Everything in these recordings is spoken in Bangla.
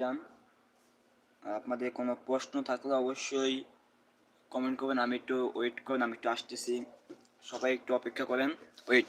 যান আপনাদের কোনো প্রশ্ন থাকলে অবশ্যই কমেন্ট করবেন। আমি একটু ওয়েট করেন, আমি একটু আসতেছি। সবাই একটু অপেক্ষা করেন। ওয়েট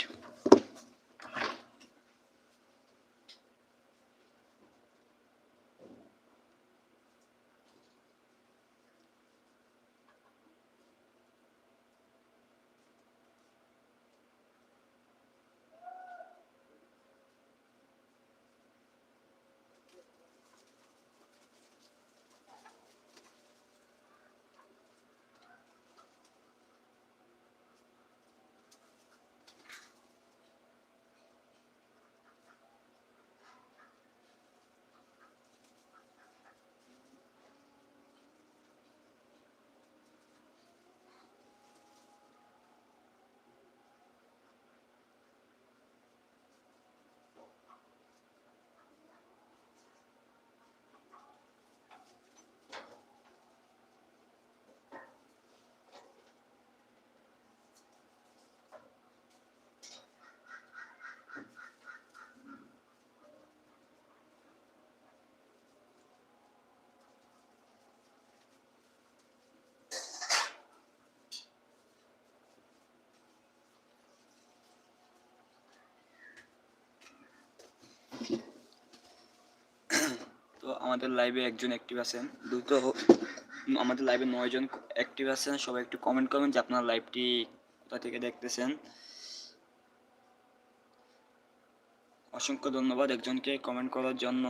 তো আমাদের লাইভে একজন অ্যাক্টিভ আছেন। দ্রুত আমাদের লাইভে নয়জন অ্যাক্টিভ আছেন। সবাই একটু কমেন্ট করবেন যে আপনার লাইভটি কোথা থেকে দেখতেছেন। অসংখ্য ধন্যবাদ একজনকে কমেন্ট করার জন্য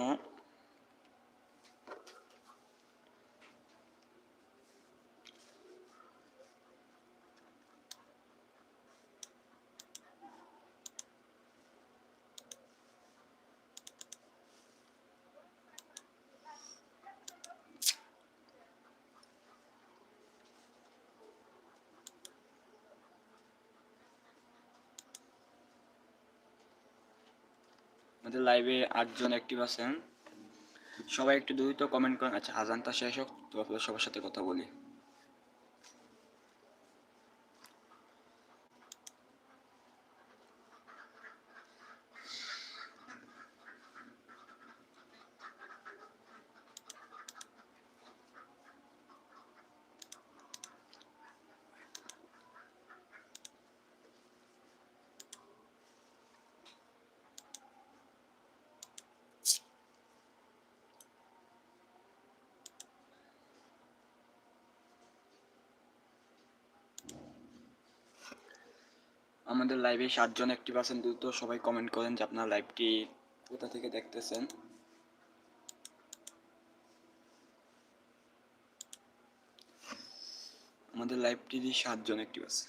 আমাদের লাইভে আটজন অ্যাক্টিভ আছেন। সবাই একটু দ্রুত কমেন্ট করেন। আচ্ছা আজানটা শেষ হোক তো আপনার সবার সাথে কথা বলি। আমাদের লাইভে সাতজন অ্যাক্টিভ আছেন, দ্রুত সবাই কমেন্ট করেন যে আপনার লাইভটি কোথা থেকে দেখতেছেন। আমাদের লাইভটি সাতজন অ্যাক্টিভ আছে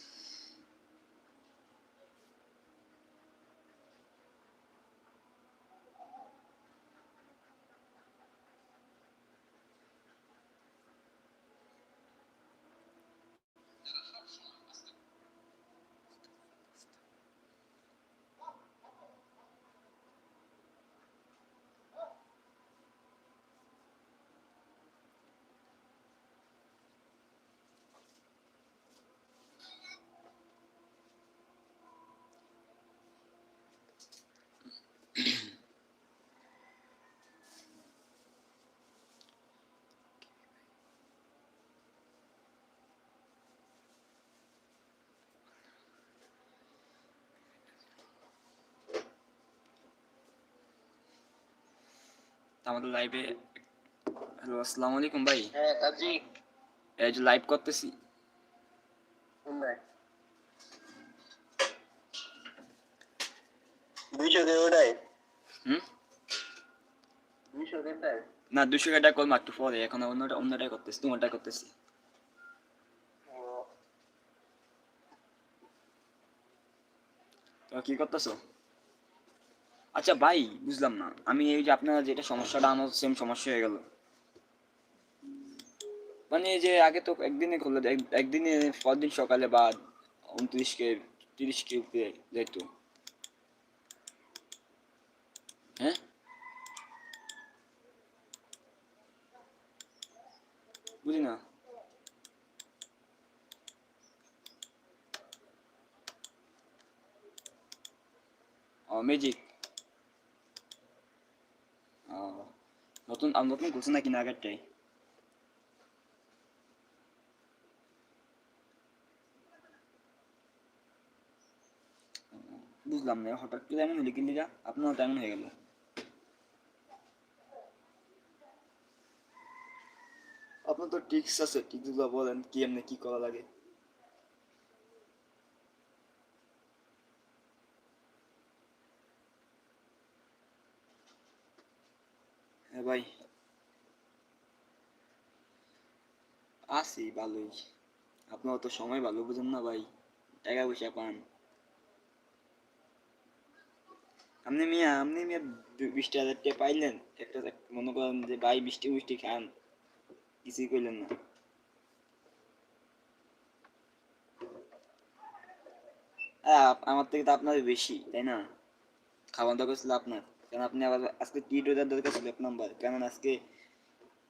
আমাদের লাইভে হ্যালো আসসালামু আলাইকুম ভাই। হ্যাঁ এই যে লাইভ করতেছি। না দুশো টাকা করব মাত্র পরে এখন অন্যটা অন্যটাই করতেছি তোমারটাই করতেছি। কি করতেছো? আচ্ছা ভাই, বুঝলাম না। আমি এই যে আপনার যেটা সমস্যাটা, আমার সেম সমস্যা হয়ে গেল। মানে যে আগে তো একদিনে খুললে, এক- একদিনে পরদিন সকালে বা উনত্রিশ কে তিরিশ কে উপরে যেত হ্যাঁ? বুঝি না। ও ম্যাজিক নতুন নতুন করছি নাকি না বুঝলাম না, হঠাৎ করে এমন হলো কিন্তু আপনার তেমন হয়ে গেল। আপনার তো টিক্স আছে টিক্সগুলো বলেন, কি এমনি কি করা লাগে হ্যাঁ ভাই আছি ভালোই। আপনার তো সময় ভালো বুঝেন না ভাই, টাকা পয়সা পান। আপনি মিয়া আপনি মিয়া বিশটা হাজার টাকা পাইলেন, একটা মনে করেন যে ভাই মিষ্টি মিষ্টি খান, কিছুই কইলেন না। আমার থেকে তো আপনার বেশি, তাই না? খাওয়ান দরকার ছিল আপনার, কারণ আপনি আবার আজকে টিট ওদের দরকার ছিল এক নাম্বার কারণ আজকে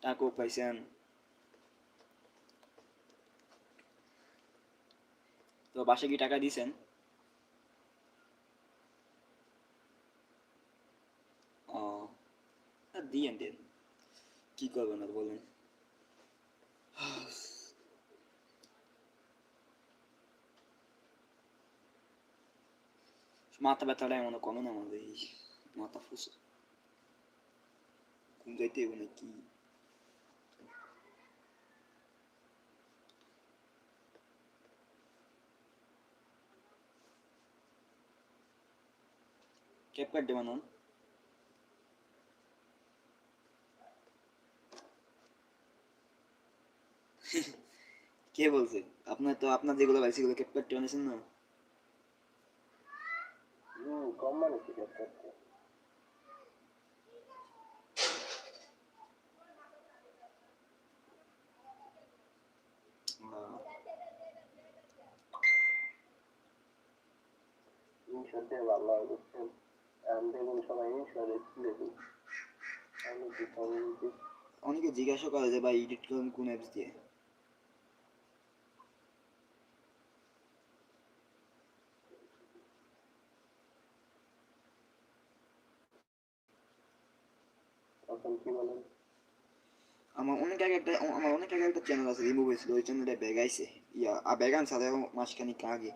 টাকাও পাইছেন। তো বাসে কি টাকা দিছেন? ও দিয়েন কি করবেন আর বলেন। মাথা ব্যথাটা এমন কমে না আমাদের মাথা ফুসে ঘুম যাইতে নাকি? কাটতে বানান কে বলছে? আপনার তো আপনার যেগুলো ভাই সেগুলো ক্যাপ কাটতে বানিয়েছেন না? হুম কম মানুষ টিকিট করতে আহ, ইনশোতে ভালো হয় বুঝছেন আমি দেখুন সবাই ইনশোরেন্স খুলে দিই আমি কি কমিউনিটি অনেকে জিজ্ঞাসা করে যে ভাই এডিট করেন কোন অ্যাপস দিয়ে? আমার অনেক আগে একটা, আমার অনেক আগে একটা চ্যানেল আছে রিমুভ হয়েছিল, ওই চ্যানেলটা ব্যাগ আইছে। ইয়া, আর আনছে আরও মাসখানিক আগে।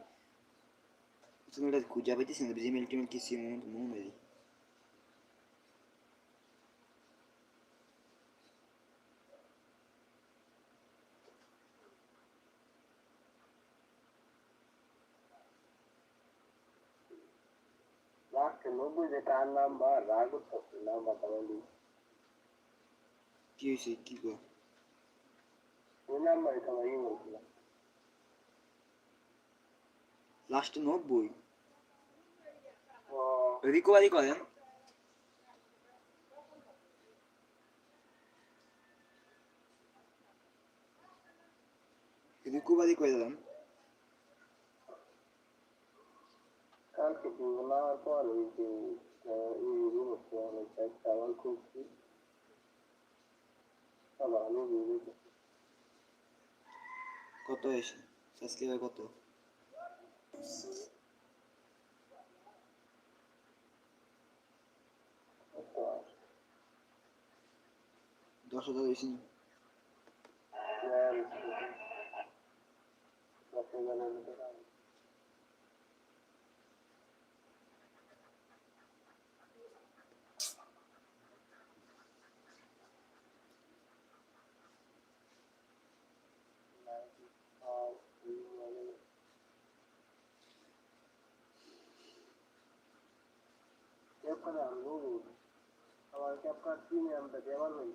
চ্যানেলটা খুঁজে পাইতেছি না জিমেল টিমেল কিছু মনে মনে নব্বই যে তার নাম্বার রাগ করতেছে নাম্বারটা বলি কি হয়েছে কি কর ওই নাম্বারে সবাই ই বলছিল লাস্টে নব্বই রিকভারি করেন রিকভারি করে দেন কালকে দিব না পর ওই যে এই আবার আবার আমি দিতে কত এসে সাবস্ক্রাইবার কত দশ হাজার বেশি আমার ক্যাপকাট প্রিমিয়ামটা দেওয়ার নেই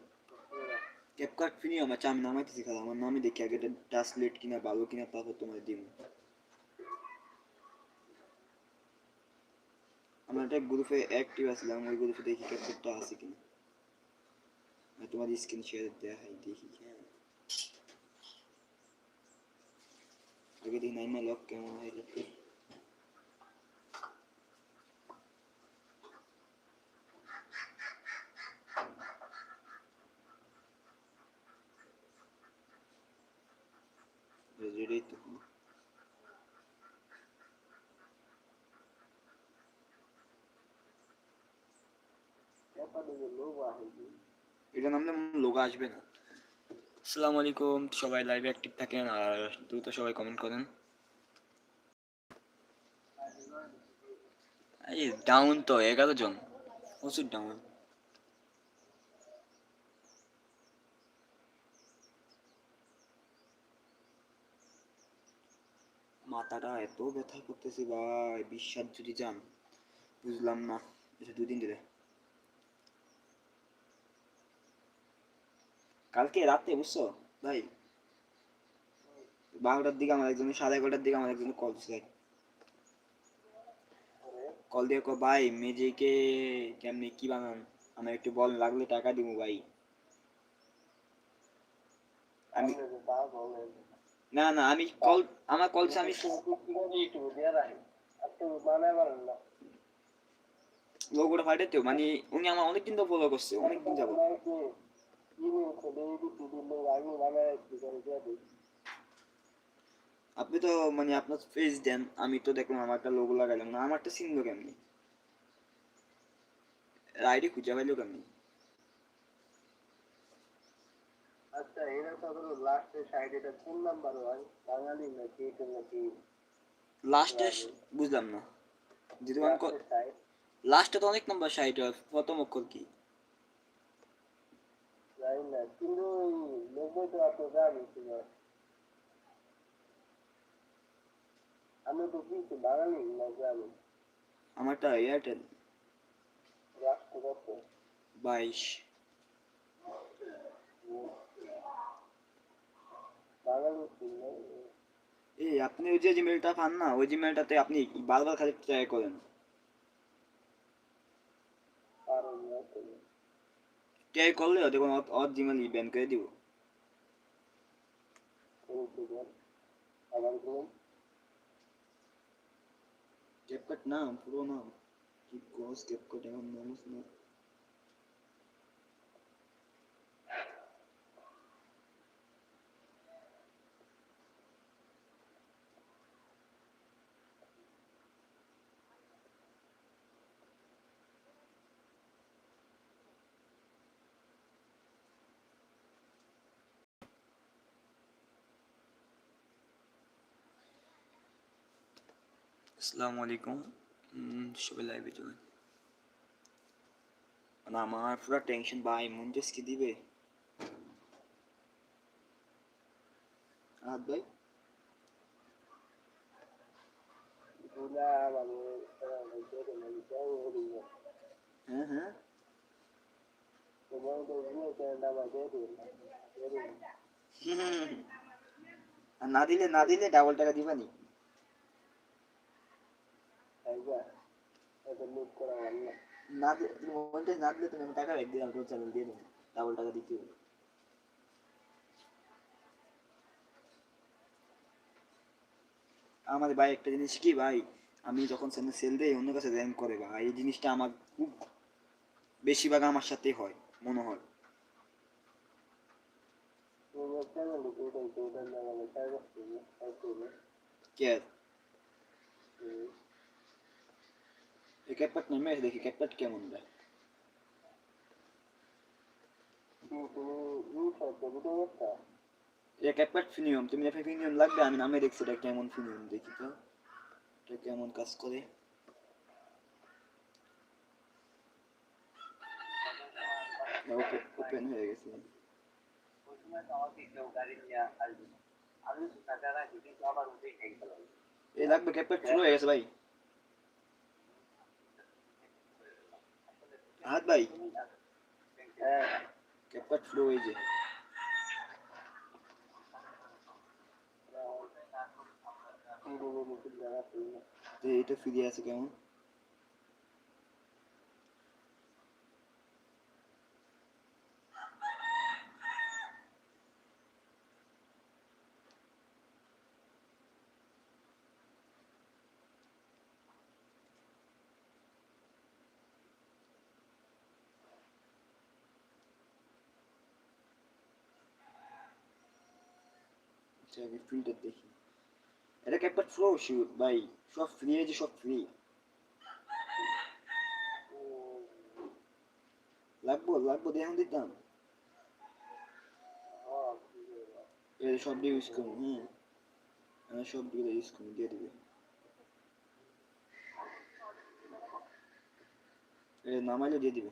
ক্যাপকাট ফ্রি আমার আমি নামাইতেছি খালা আমার নামে দেখি আগে ট্রান্সলেট কিনা ভালো কিনা তারপর তোমার দিব আমার একটা গ্রুপে অ্যাক্টিভ আসলাম ওই গ্রুপে দেখি ক্যাপকাটটা আছে কিনা আর তোমার স্ক্রিন শেয়ার দেওয়া হয় দেখি হ্যাঁ আগে দেখি নাইমা লক কেমন হয় লোক এটা নামলে লোক আসবে না আসসালামু আলাইকুম সবাই লাইভে অ্যাক্টিভ থাকেন আর দ্রুত সবাই কমেন্ট করেন। ডাউন তো, এগারো জন। প্রচুর ডাউন মাথাটা এত ব্যথা করতেছে ভাই, বিশ্বাস যদি যান বুঝলাম না, এটা দুদিন ধরে। কালকে রাতে, বুঝছ? ভাই, বারোটার দিকে আমার একজন সাড়ে এগারোটার দিকে আমার একজন কল দিচ্ছে কল দিয়ে কো ভাই, মেজেকে কেমনি কি বানান? আমার একটু বল, লাগলে টাকা দিব, ভাই। আমি না না, আমি কল আমার কলছে আমি লোকটা ফাটে মানে উনি আমার অনেকদিন তো ফলো করছে, অনেকদিন যাব আপনি তো মানে আপনার ফেস দেন, আমি তো দেখলাম আমার একটা লোগো লাগাইলাম না, আমারটা চিনলো কেমনি? আইডি খুঁজে পাইলো কেমনি? আচ্ছা এরা তো লাস্টের সাইড এটা কোন নাম্বার হয়। বাঙালি নাকি এটা নাকি লাস্টে বুঝলাম না। যদি আমি লাস্টে তো অনেক নাম্বার সাইড প্রথম অক্ষর কি? জানি না কিন্তু ওই তো আপনি জানি ছিল আমি তো কিছু বাঙালি না জানি। আমারটা এয়ারটেল বাইশ। এই আপনি ওই যে জিমেলটা পান না, ওই জিমেলটাতে আপনি বারবার খালি ট্রাই করেন। না ট্রাই করলে দেখুন ওর জিমেল ব্যান করে দিব। আবার বলুন ক্যাপকাট নাম, পুরো নাম। কি কোস ক্যাপকাট এখন নামস না। আসসালামু আলাইকুম। সবাই লাইভে চলেন না আমার পুরো টেনশন ভাই মুন্ডেস কি দিবে? আহাত ভাই? মানে মানে হ্যাঁ হ্যাঁ। না দিলে না দিলে ডাবল টাকা দিবা নি তাইবা এটা লুট করা ভালো না না দিলে তুমি বলতে না দিলে তুমি আমি টাকা এক দিন আলকো চ্যানেল দিয়ে দেবো। ডাবল টাকা দিতে হবে। আমাদের ভাই একটা জিনিস কি ভাই? আমি যখন চ্যানেল সেল দেই অন্য কাছে র্যাঙ্ক করে ভাই এই জিনিসটা আমার খুব বেশিরভাগ আমার সাথেই হয় মনে হয়। তুমি একটা লোক এটা এটা না মানে কাজ করতে কাজ করবে কে এই ক্যাটপ্যাট নেমে এসে দেখি ক্যাটপ্যাট কেমন দেয় তুমি লাগবে আমি নামে দেখছি এটা কেমন তো কেমন কাজ করে ওপেন হয়ে গেছে সময় তো আমাকে কেউ গাড়ি নিয়ে আসবে না। আমি তো টাকা রাখি কিন্তু আবার উঠেই খাই গেলাম এই লাগবে ক্যাটপ্যাট ফুল হয়ে গেছে ভাই হাত ভাই হ্যাঁ ক্যাটপ্যাট ফ্লো হয়ে যে এই লোকের মুখে জায়গা ছিল না। তো এইটা ফিরে আছে কেমন seja filho da Terra. Vai, sofria de sofria. Lago, lago de onde. Ele só abriu dele. Ele não é mais o dedo.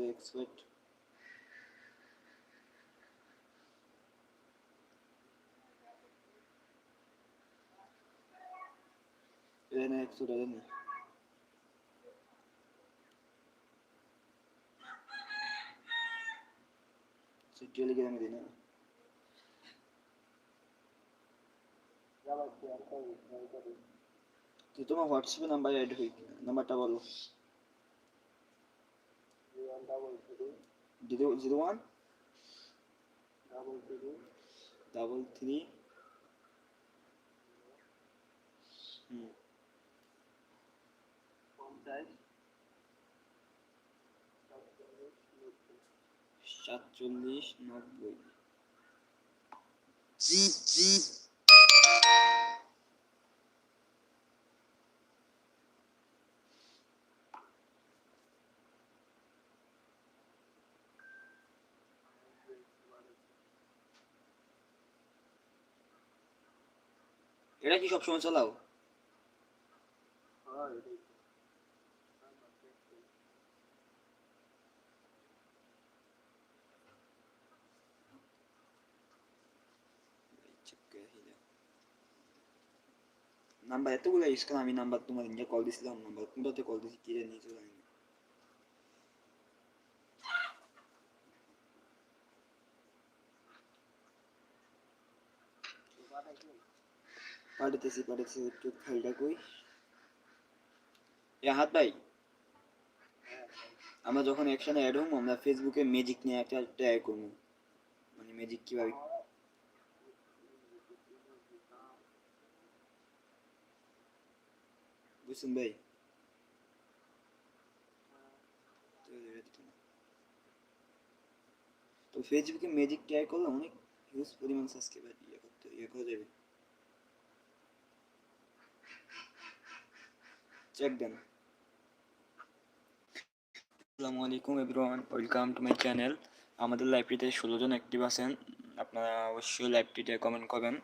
they expect Then I have to සිටියල ගෙනම දෙනවා. තුතුම WhatsApp number add हुई number double three zero zero one double three double three hmm পঞ্চাশ সাতচল্লিশ সাতচল্লিশ নব্বই এটা কি সবসময় চালাও হ্যাঁ তো। নাম্বার এতগুলো ইউজ করে আমি নাম্বার তোমার ইন্ডিয়া কল দিছিলাম নাম্বার কোনটাতে কল দিছি কি জানি চলে জানি না। পাঠাতেছি পাঠাতেছি একটু ফাইলটা কই। এ হাত ভাই, আমরা যখন একসাথে অ্যাড হব, আমরা ফেসবুকে ম্যাজিক নিয়ে একটা ট্রাই করব। মানে ম্যাজিক কীভাবে? বুঝছেন ভাই। তো ফেসবুকে ম্যাজিক ট্রাই করলে অনেক হিউজ পরিমাণ সাবস্ক্রাইবার ইয়ে করতে ইয়ে করা যাবে। চেক দেন আসসালামু আলাইকুম everyone welcome to my channel আমাদের লাইব্রেরিতে ষোলো জন অ্যাক্টিভ আছেন আপনারা অবশ্যই লাইব্রেরিতে কমেন্ট করবেন।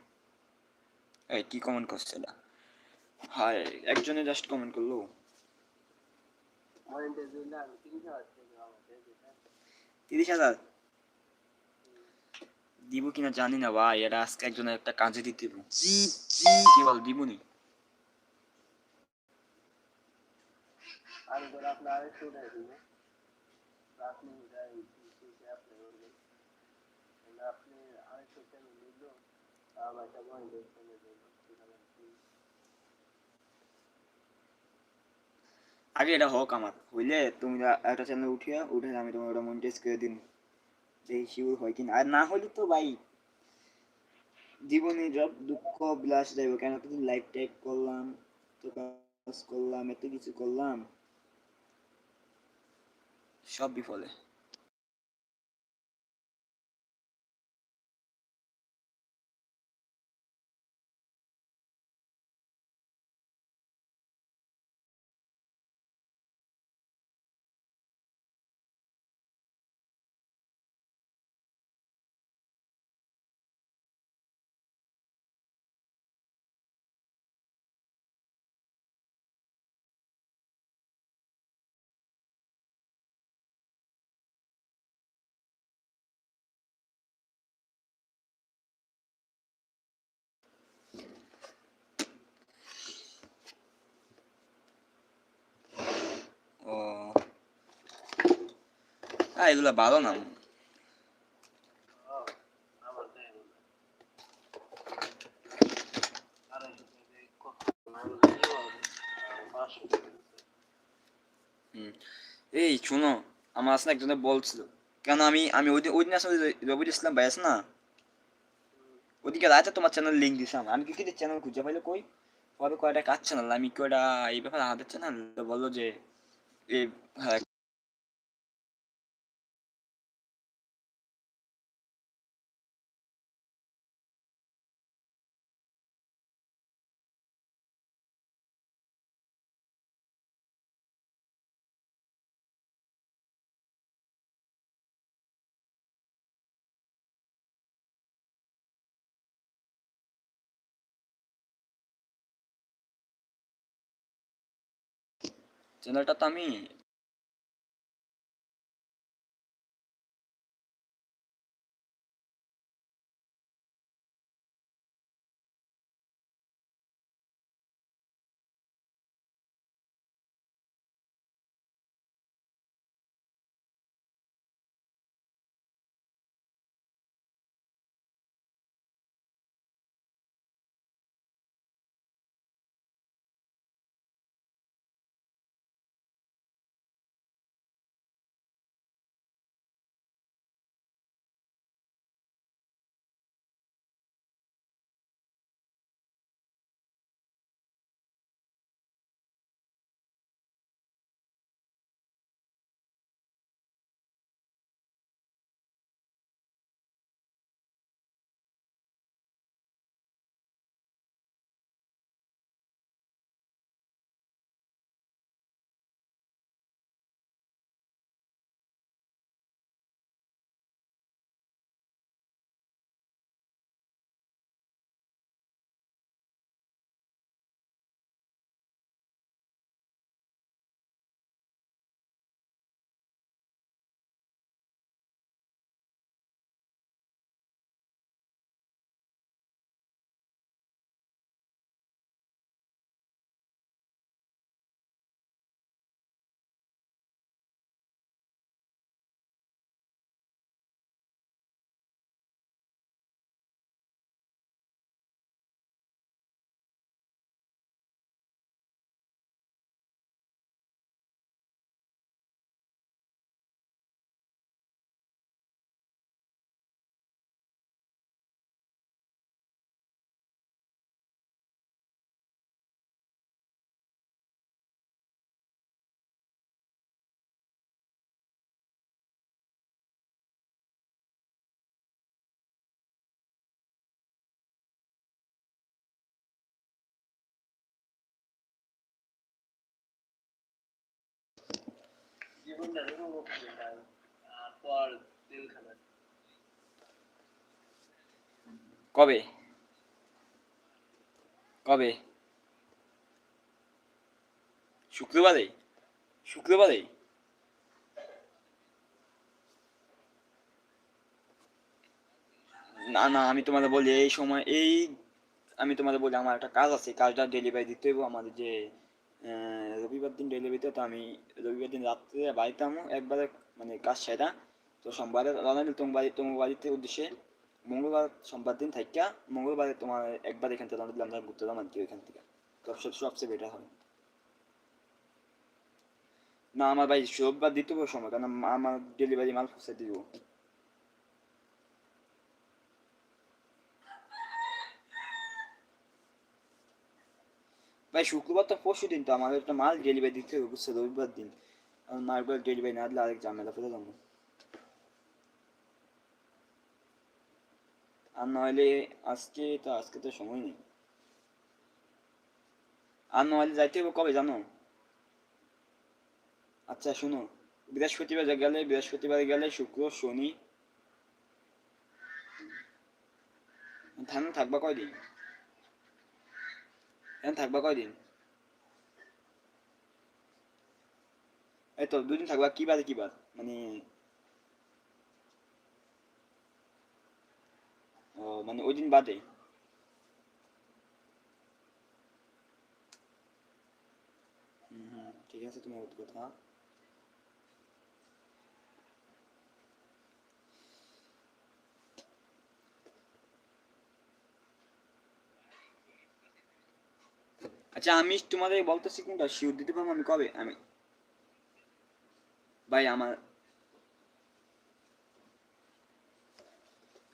এই কি কমেন্ট করছে এটা হাই একজনে জাস্ট কমেন্ট করল। তিরিশ হাজার? দিব কিনা জানি না ভাই এটা আজকে একজনের একটা কাজে দিতে কি বল দিব আমি ধরো আপনার আপনি আগে এটা হোক আমার বুঝলে তুমি একটা চ্যানেল উঠিয়া উঠে আমি তোমার ওটা মনিটাইজ করে দিন দেখি শিওর হয় কিনা আর না হলে তো ভাই জীবনে সব দুঃখ বিলাস যাইব কেন এতদিন লাইফ টাইপ করলাম তো কাজ করলাম এত কিছু করলাম সব বিফলে হ্যাঁ এগুলো ভালো না। এই, শুনো, আমার আসলে একজনে বলছিল। কেন আমি আমি ওই ওই দিন আসলে রবির ইসলাম ভাই আছে না? ওদিকে রাতে তোমার চ্যানেল লিঙ্ক দিছিলাম আমি কি কি চ্যানেল খুঁজে পাইলে কই? পরে কয়টা কাজ চ্যানেল আমি কয়টা এই ব্যাপারে হাতের চ্যানেল বলল যে, এ চ্যানেলটা তো আমি কবে? কবে? শুক্রবারে? শুক্রবারে? না না, আমি তোমাদের বলি এই সময়, এই, আমি তোমাদের বলি আমার একটা কাজ আছে কাজটা ডেলিভারি দিতে হইব আমাদের যে রবিবার দিন ডেলিভারি দিতে তো আমি রবিবার দিন রাত্রে বাড়িতে আমো একবারে মানে কাজ সেটা তো সোমবারে রওনা দিল তোমার বাড়ি তোমার বাড়িতে উদ্দেশ্যে মঙ্গলবার সোমবার দিন থাইকা, মঙ্গলবারে তোমার একবার এখান থেকে রওনা দিলাম, আমরা ঘুরতে যাম আর কি ওইখান থেকে। তো সব সবচেয়ে বেটার হবে। না, আমার ভাই রোববার দিতে সময় কারণ আমার ডেলিভারি মাল পৌঁছে দিব। ভাই শুক্রবার তো পরশু দিন তো আমার একটা মাল ডেলিভারি দিতে হবে, বুঝছ? রবিবার দিন। মালগুলো ডেলিভারি না দিলে আরেক ঝামেলা ফেলে যাব আর নইলে আজকে তো আজকে তো সময় নেই। আর নইলে যাইতে হবে কবে জানো? আচ্ছা শোনো। বৃহস্পতিবার গেলে বৃহস্পতিবার গেলে শুক্র, শনি। ধান থাকবা কয়দিন? থাকবা কয়দিন এই তো দুদিন থাকবা কি বাদে কি বাদ মানে ও মানে ওই দিন বাদে ঠিক আছে তোমার কথা আচ্ছা আমি তোমাদের বলতেছি কোনটা? শিওর দিতে পারব আমি কবে? আমি। ভাই, আমার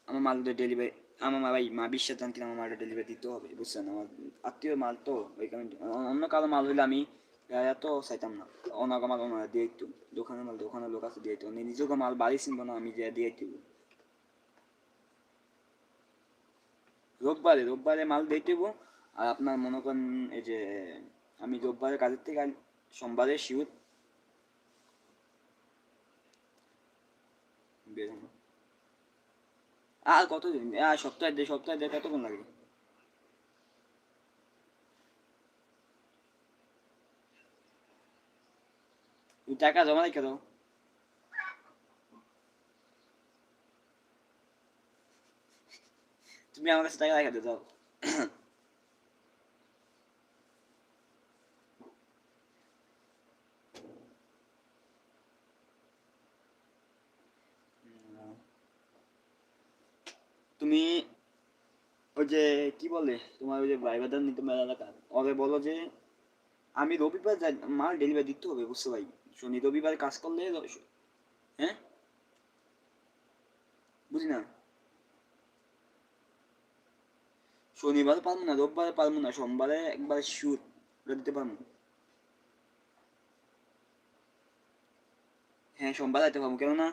আমার মাল ডেলিভারি আমার ভাই, মা বিশ্বাস জানতেন আমার মালটা ডেলিভারি দিতে হবে, বুঝছেন? আমার আত্মীয় মাল তো, ওই কারণে অন্য কারও মাল হইলে আমি এত চাইতাম না। অনাগো মাল ওনারা দিয়ে দিত। দোকানের মাল দোকানের লোক আছে দিয়ে দিত। নিজেকে মাল বাড়ি চিনবো না, আমি যে দিয়ে দিব রোববারে রোববারে মাল দিয়ে দেবো। আর আপনার মনে করেন এই যে, আমি রোববারে কাজের থেকে সোমবারে শিউর আর কতদিন আর সপ্তাহে দেড় সপ্তাহে দেড় কতক্ষণ লাগে? টাকা জমা রেখে দাও। তুমি আমার কাছে টাকা রেখে দাও তুমি ওই যে, কি বলে, তোমার ওই যে ভাইবাদার নিতে মেলা এলাকা ওদের বলো যে, আমি রবিবার মাল ডেলিভারি দিতে হবে, বুঝতে পারি শনি রবিবার কাজ করলে হ্যাঁ? বুঝি না? শনিবার পারব না, রোববারে পারব না, সোমবারে একবার শুট দিতে পারব। হ্যাঁ সোমবার আইতে পারব, কেননা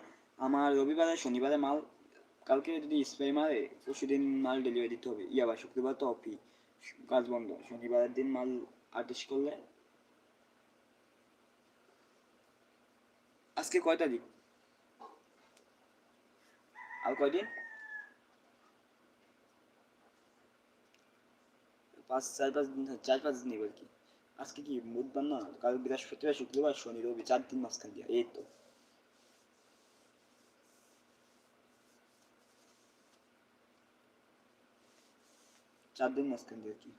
আমার রবিবারে, শনিবারে মাল কালকে যদি স্প্রে মারে, পরশু দিন মাল ডেলিভারি দিতে হবে। ইয়াবা শুক্রবার তো অফিস কাজ বন্ধ। শনিবারের দিন মাল আর্টিস্ট করলে। আজকে কয় তারিখ? আর কয়দিন? পাঁচ, চার, পাঁচ দিন, চার, পাঁচ দিন এবার কি? আজকে কি বুধবার না? কাল বৃহস্পতিবার শুক্রবার, শনি, রবি, চার দিন মাঝখান দিয়া। এই তো। চার দিন মাঝখান দিয়ে কি।